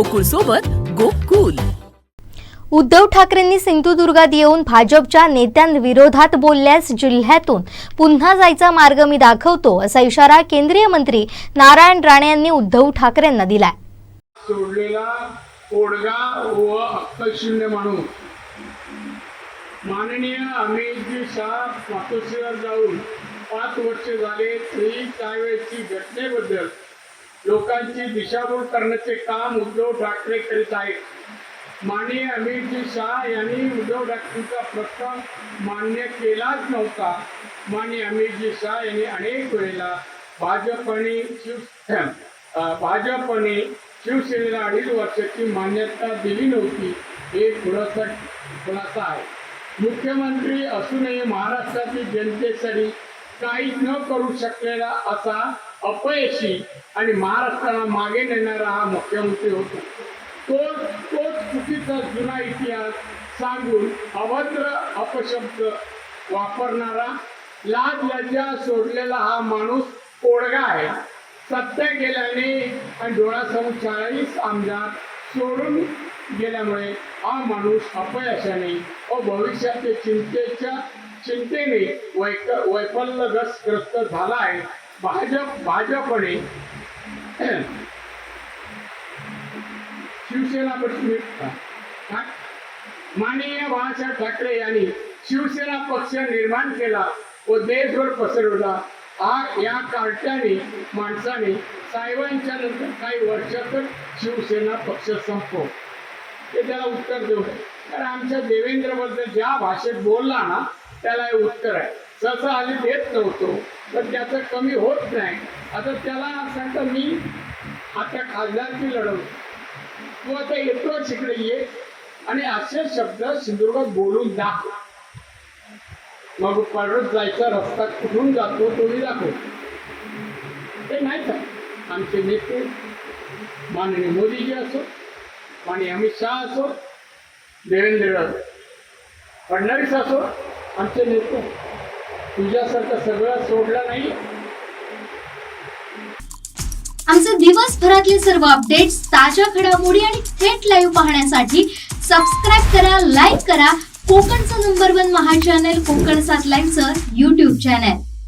गोकुळ सोबत गोकुल. उद्धव ठाकरेंनी सिंधुदुर्गात येऊन भाजपच्या नेत्यांविरोधात बोलल्यास जिल्ह्यातून पुन्हा जायचा मार्ग मी दाखवतो असा इशारा केंद्रीय मंत्री नारायण राणे यांनी उद्धव ठाकरेंना दिलाय. सोडलेला ओडगा व अक्कलशून्य माणूस माननीय अमितजी शाह जाऊन पाच वर्ष झाले तरी त्यावेळेची घटनेबद्दल लोकांची दिशाभूल करण्याचे काम उद्धव ठाकरे करीत आहेत. माननीय अमितजी शाह यांनी उद्धव ठाकरेंचा प्रस्ताव मान्य केलाच नव्हता. माननीय अमितजी शाह यांनी अनेक वेळेला भाजपने शिव भाजप भाजपने शिवसेनेला अडीच वर्षाची मान्यता दिली नव्हती. हे खुलासा खुलासा आहे. मुख्यमंत्री असूनही महाराष्ट्रातील जनतेसाठी काही न करू शकलेला असा अपयशी आणि महाराष्ट्राला मागे नेणारा हा मुख्यमंत्री होता. तो तोच चुकीचा जुना इतिहास सांगून अभद्र अपशब्द वापरणारा लाज लज्जा सोडलेला हा माणूस कोडगा आहे. सत्य गेल्याने आणि डोळ्यासमोर चाळीस आमदार सोडून गेल्यामुळे हा माणूस अपयशाने व भविष्याच्या चिंतेच्या चिंतेने वैक वैफल्यग्रस्त झाला आहे. भाजप भाजपने शिवसेना पक्ष माननीय बाळासाहेब ठाकरे यांनी शिवसेना पक्ष निर्माण केला व देशभर पसरवला. हा या कार्ट्याने माणसाने साहेबांच्या नंतर काही वर्षातच शिवसेना पक्ष संपव. ते त्याला उत्तर देऊ कारण आमच्या देवेंद्रबद्दल ज्या भाषेत बोलला ना त्याला हे उत्तर आहे. सहसा आम्ही देत नव्हतो तर त्याचं कमी होत नाही. आता त्याला सांगतं मी आता खासदारकी लढवतो तू आता येतो तिकडे ये आणि असे शब्द सिंधुदुर्गात बोलून दाखव मग परत जायचा रस्ता कुठून जातो तोही दाखव. ते नाही का आमचे नेते माननीय मोदीजी असो माननीय अमित शहा असो देवेंद्र फडणवीस असो आमचे नेते. तुझ्यासारखं सगळं सोडलं नाही. आमचे दिवसभरातले सर्व अपडेट्स ताज्या घडामोडी आणि थेट लाईव्ह पाहण्यासाठी सबस्क्राईब करा लाईक करा. कोकणचं number one Maha channel Kokan सात लाईनचं युट्यूब चॅनल